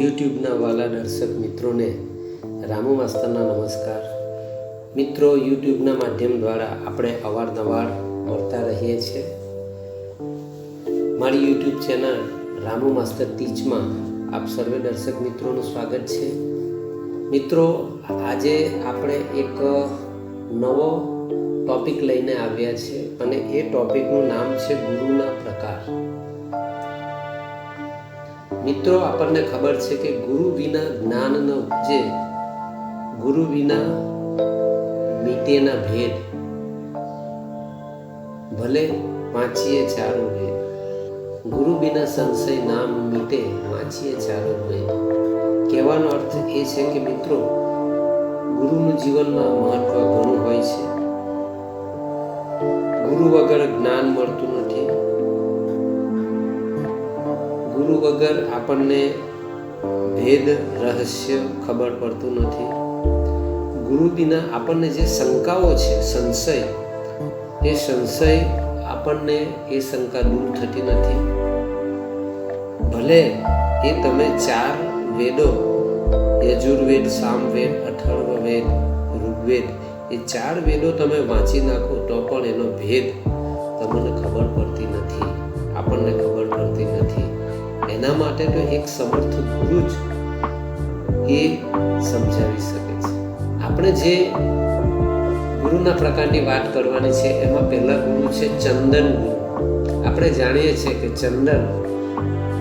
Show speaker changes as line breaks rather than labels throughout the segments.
યુટ્યુબના વાલા દર્શક મિત્રોને રામુ માસ્તરના નમસ્કાર. મિત્રો, યુટ્યુબના માધ્યમ દ્વારા આપણે અવારનવાર મળતા રહીએ છીએ. મારી યુટ્યુબ ચેનલ રામુ માસ્તર ટીચમાં આપ સર્વે દર્શક મિત્રોનું સ્વાગત છે. મિત્રો, આજે આપણે એક નવો ટોપિક લઈને આવ્યા છે અને એ ટોપિકનું નામ છે ગુરુના પ્રકાર. મિત્રો, આપણને ખબર છે કે ગુરુ વિના જ્ઞાન ન ઉપજે ગુરુ વિના મીટેના ભેદ, ભલે વાંચીએ ચારો ભેદ, ગુરુ વિના સંશય નામ મીટે વાંચીએ ચારો ભેદ. કહેવાનો અર્થ એ છે કે મિત્રો, ગુરુનું જીવનમાં મહત્વ ઘણું હોય છે. ગુરુ વગર જ્ઞાન મળતું નથી ગુરુ વગર આપણને ભેદ, રહસ્ય ખબર પડતું નથી. ગુરુ વિના આપણને જે શંકાઓ છે, સંશય, એ સંશય આપણને એ શંકા દૂર થતી નથી. ભલે એ તમે ચાર વેદો, યજુર્વેદ, સામવેદ અથર્વવેદ ઋગ્વેદ, એ ચાર વેદો તમે વાંચી નાખો તો પણ એનો ભેદ તમને ખબર પડતી નથી. આપણને ખબર એના માટે તો એક સમર્થ ગુરુ જ એ સમજાવી શકે છે. આપણે જે ગુરુના પ્રકારની વાત કરવાની છે, એમાં પહેલા ગુરુ છે ચંદન ગુરુ. આપણે જાણીએ છીએ કે ચંદન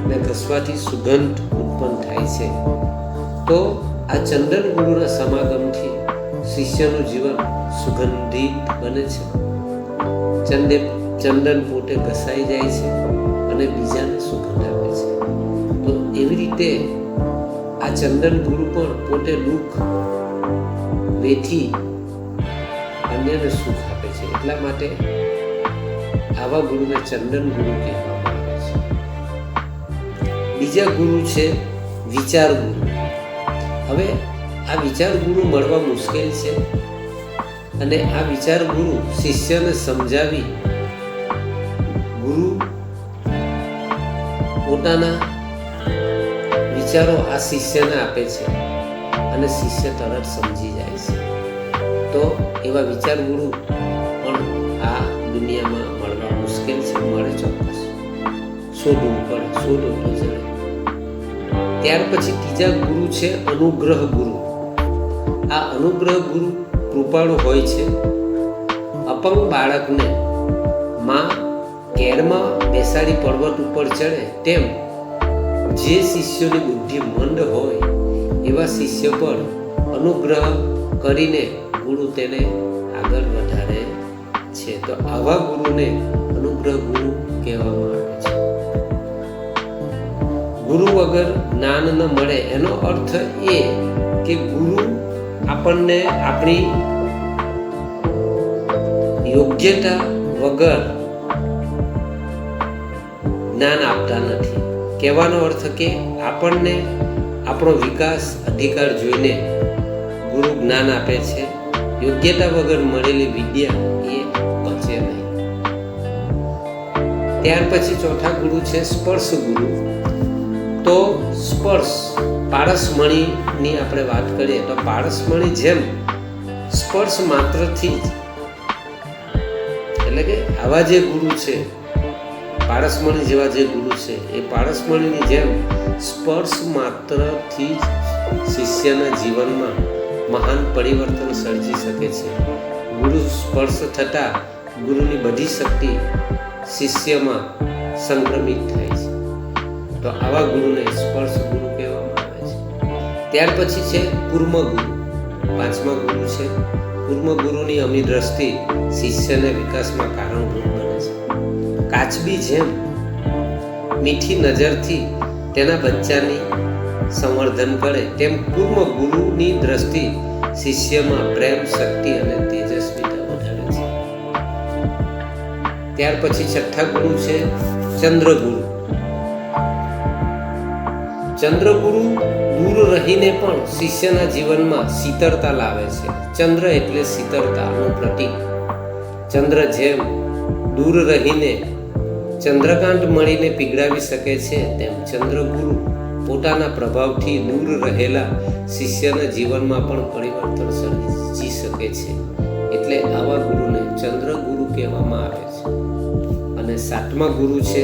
ને ઘસવાથી સુગંધ ઉત્પન્ન થાય છે. તો આ ચંદન ગુરુના સમાગમથી શિષ્યનું જીવન સુગંધિત બને છે. ચંદે, ચંદન પોતે ઘસાઈ જાય છે. અને બીજાને સુગંધ આપે છે? તો એવી રીતે આ ચંદન ગુરુ પણ પોતે દુઃખ વેથી અન્યને સુખ આપે છે. એટલા માટે આવા ગુરુને ચંદન ગુરુ કહેવામાં આવે છે. બીજા ગુરુ છે વિચાર ગુરુ. હવે આ વિચાર ગુરુ મળવા મુશ્કેલ છે અને આ વિચાર ગુરુ શિષ્યને સમજાવી ગુરુ પોતાના વિચારો આ શિષ્યને આપે છે અને શિષ્ય તરત સમજી જાય છે. તો એવા વિચાર ગુરુ પણ આ દુનિયામાં મળવા મુશ્કેલ છે, મળે ચોક્કસ. શોધવું પડે શોધો તો જડે ત્યાર પછી ત્રીજા ગુરુ છે અનુગ્રહ ગુરુ. આ અનુગ્રહ ગુરુ કૃપાળુ હોય છે. અપંગ બાળકને માં કેરમાં બેસાડી પર્વત ઉપર ચડે તેમ જે શિષ્યોની બુદ્ધિ મંદ હોય, એવા શિષ્ય પર અનુગ્રહ કરીને ગુરુ તેને આગળ વધારે છે. તો આવા ગુરુને અનુગ્રહ ગુરુ કહેવામાં આવે છે. ગુરુ વગર જ્ઞાન ન મળે. એનો અર્થ એ કે ગુરુ આપણને આપણી યોગ્યતા વગર જ્ઞાન આપતા નથી. કહેવાનો અર્થ કે આપણને આપણો વિકાસ અધિકાર જોઈને ગુરુ જ્ઞાન આપે છે. યોગ્યતા વગર મળેલી વિદ્યા એ પચે નહીં. ત્યાર પછી ચોથા ગુરુ છે સ્પર્શ ગુરુ. તો સ્પર્શ, પારસમણીની આપણે વાત કરીએ તો પારસમણી જેમ સ્પર્શ માત્રથી જ, એટલે કે આવા જે ગુરુ છે પારસમણી જેવા જે ગુરુ છે, એ પારસમણીની જેમ સ્પર્શ માત્રથી જ શિષ્યના જીવનમાં મહાન પરિવર્તન સર્જી શકે છે. ગુરુ સ્પર્શ થતાં ગુરુની બધી શક્તિ શિષ્યમાં સંક્રમિત થાય છે. તો આવા ગુરુને સ્પર્શ ગુરુ કહેવામાં આવે છે. ત્યાર પછી છે કુર્મ ગુરુ. પાંચમા ગુરુ છે. કુર્મ ગુરુની અમી દ્રષ્ટિ શિષ્યના વિકાસમાં કારણભૂત કાચબી જેમ મીઠી નજરથી તેના બચ્ચાની સંવર્ધન કરે, તેમ કુર્મ ગુરુની દ્રષ્ટિ શિષ્યમાં પ્રેમ, શક્તિ અને તેજસ્વીતા વધારે છે. ત્યાર પછી છઠ્ઠા ગુરુ છે ચંદ્રગુરુ. ચંદ્રગુરુ દૂર રહીને પણ શિષ્યના જીવનમાં શીતળતા લાવે છે. ચંદ્ર એટલે શીતળતાનું પ્રતીક. ચંદ્ર જેમ દૂર રહીને ચંદ્રકાંત મળીને પીગળાવી શકે છે તેમ ચંદ્રગુરુ પોતાના પ્રભાવથી દૂર રહેલા શિષ્યના જીવનમાં પણ પરિવર્તન સર્જી શકે છે. એટલે આવા ગુરુને ચંદ્રગુરુ કહેવામાં આવે છે. અને સાતમા ગુરુ છે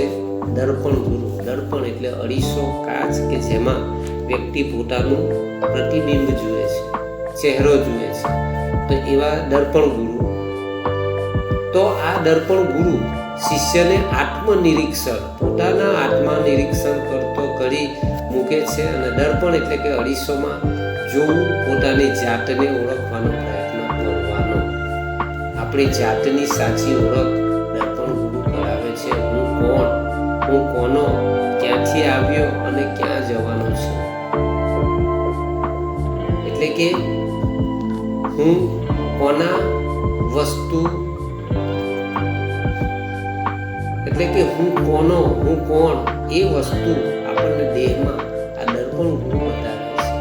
દર્પણ ગુરુ. દર્પણ એટલે અઢીસો કાચ કે જેમાં વ્યક્તિ પોતાનું પ્રતિબિંબ જુએ છે, ચહેરો જુએ છે. તો એવા દર્પણ ગુરુ. તો આ દર્પણ ગુરુ શિષ્યને આત્મનિરીક્ષણ, પોતાના આત્મનિરીક્ષણ કરતો કરી મૂકે છે અને દર્પણ એટલે કે અડીસોમાં જોવું, પોતાની જાતને ઓળખવાનો પ્રયત્ન કરવાનો. આપણી જાતની સાચી ઓળખ દર્પણ ગુરુ કરાવે છે. હું કોણ? હું કોનો? ક્યાંથી આવ્યો અને ક્યાં જવાનો છું? એટલે કે હું કોના વસ્તુ એટલે કે હું કોનો, હું કોણ? એ વસ્તુ આપણને દેહમાં આ દર્પણ ગુરુ બતાવે છે.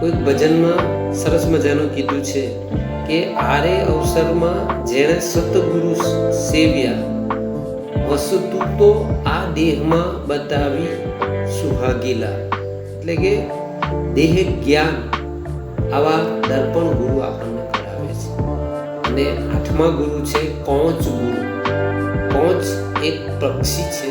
કોઈક ભજનમાં સરસ મજાનું કીધું છે કે આરે અવસરમાં જેણે સતગુરુ સેવ્યા, વસ્તુ તો આ દેહમાં બતાવી સુહાગીલા. એટલે કે દેહ જ્ઞાન આવા દર્પણ ગુરુ આપણને કરાવે છે. અને આઠમા ગુરુ છે કોંચ ગુરુ. કોંચ એક પક્ષી છે.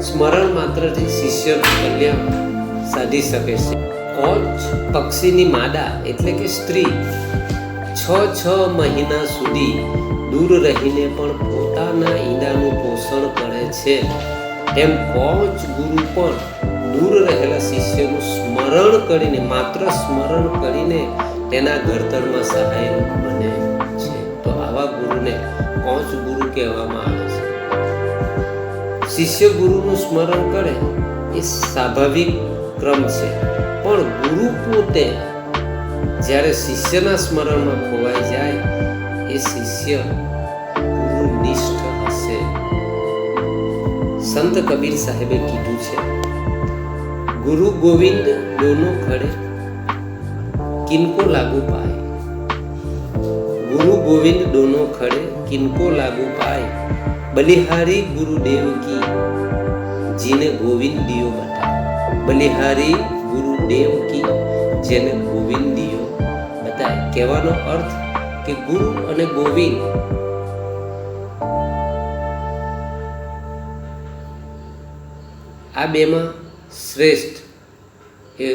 સ્મરણ માત્રથી શિષ્યનું કલ્યાણ સાધી શકે છે. કોચ પક્ષીની માદા એટલે કે સ્ત્રી છ છ મહિના સુધી દૂર રહીને પણ પોતાના ઈંડાનું પોષણ કરે છે. તેમ કોચ ગુરુ પણ દૂર રહેલા શિષ્યનું સ્મરણ કરીને, માત્ર સ્મરણ કરીને તેના ઘડતરમાં સહાયરૂપ બને. આવા ગુરુને પહોંચ ગુરુ કહેવામાં આવે છે? શિષ્ય ગુરુનું સ્મરણ કરે એ સ્વાભાવિક ક્રમ છે. પણ ગુરુ પોતે જ્યારે શિષ્યના સ્મરણમાં ખોવાઈ જાય, એ શિષ્ય ગુરુનિષ્ઠ હશે. સંત કબીર સાહેબે કીધું છે, ગુરુ ગોવિંદ દોનો ખડે કિનકો લાગુ પાય. ગુરુ ગોવિંદ ડોનો ખડે કિનકો લાગુ પાય. બલિહારી ગુરુદેવ કી, જીને ગોવિંદિયો બતાય. બલિહારી ગુરુદેવ કી, જેને ગોવિંદ ગોવિંદિયો બતાય. કહેવાનો અર્થ કે ગુરુ અને ગોવિંદ આ બેમાં શ્રેષ્ઠ એ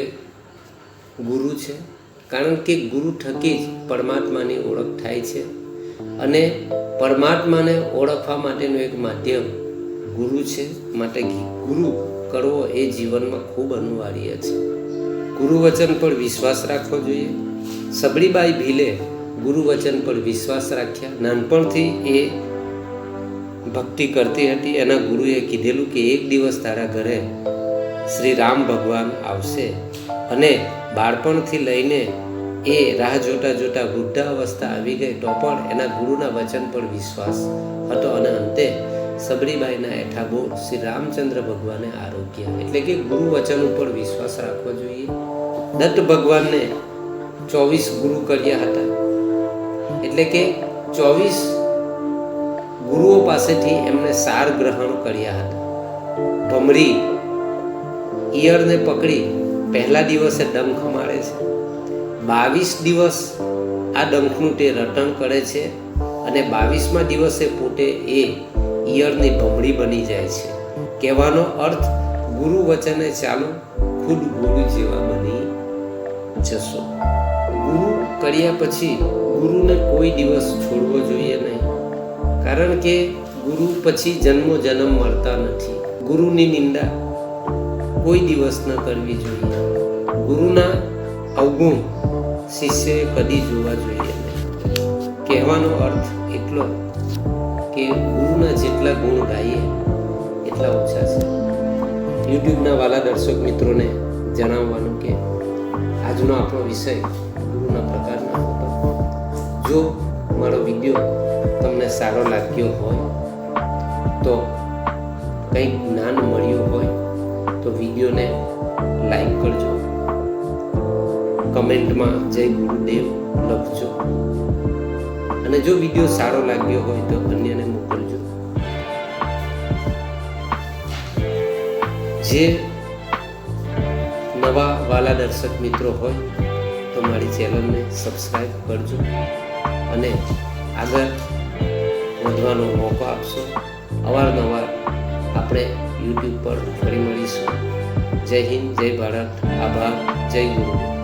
ગુરુ છે. કારણ કે ગુરુ થકી જ પરમાત્માની ઓળખ થાય છે. અને પરમાત્માને ઓળખવા માટેનું એક માધ્યમ ગુરુ છે, માટે ગુરુ કરવો એ જીવનમાં ખૂબ અનિવાર્ય છે. ગુરુ વચન પર વિશ્વાસ રાખવો જોઈએ. સબળીબાઈ ભીલે ગુરુ વચન પર વિશ્વાસ રાખ્યા. નાનપણથી એ ભક્તિ કરતી હતી. એના ગુરુએ કીધેલું કે એક દિવસ તારા ઘરે શ્રી રામ ભગવાન આવશે. અને બાળપણથી લઈને એ રાહ જોતા જોતા વૃદ્ધાવસ્થા આવી ગઈ તો પણ એના ગુરુના વચન પર વિશ્વાસ હતો અને અંતે સબરીબાઈના એઠા બોલ શ્રી રામચંદ્ર ભગવાને આરોગ્ય એટલે કે ગુરુ વચન ઉપર વિશ્વાસ રાખવો જોઈએ. દત્ત ભગવાનને ચોવીસ ગુરુ કર્યા હતા. એટલે કે ચોવીસ ગુરુઓ પાસેથી એમને સાર ગ્રહણ કર્યા હતા. ભમરી, ઈયળને પકડી પહેલા દિવસે ડંખ મારે છે. બાવીસ દિવસ આ ડંખનું તે રટણ કરે છે અને બાવીસમા દિવસે પોતે એ ઈયળની ભમડી બની જાય છે. કહેવાનો અર્થ, ગુરુ વચને ચાલો, ખુદ ગુરુ જેવા બની જશો. ગુરુ કર્યા પછી ગુરુને કોઈ દિવસ છોડવો જોઈએ નહીં. કારણ કે ગુરુ પછી જન્મો જન્મ મળતા નથી. ગુરુની નિંદા કોઈ દિવસ ન કરવી જોઈએ. ગુરુના અવગુણ શિષ્યએ કદી જોવા જોઈએ કહેવાનો અર્થ એટલો કે ગુરુના જેટલા ગુણ ગાઈએ, એટલા ઓછા છે. યુટ્યુબના વાલા દર્શક મિત્રોને જણાવવાનું કે આજનો આપણો વિષય ગુરુના પ્રકારના હતો. જો મારો વીડિયો તમને સારો લાગ્યો હોય, તો કંઈક જ્ઞાન મળ્યું હોય તો વિડીયોને લાઈક કરજો. કમેન્ટમાં જય ગુરુદેવ લખજો. અને જો વીડિયો સારો લાગ્યો હોય તો અન્યને મોકલજો. જે નવા વાલા દર્શક મિત્રો હોય તો મારી ચેનલને સબસ્ક્રાઈબ કરજો અને આગળ વધવાનો મોકો આપશો. અવારનવાર આપણે યુટ્યુબ પર ફરી મળીશું. જય હિન્દ જય ભારત આભાર જય ગુરુ.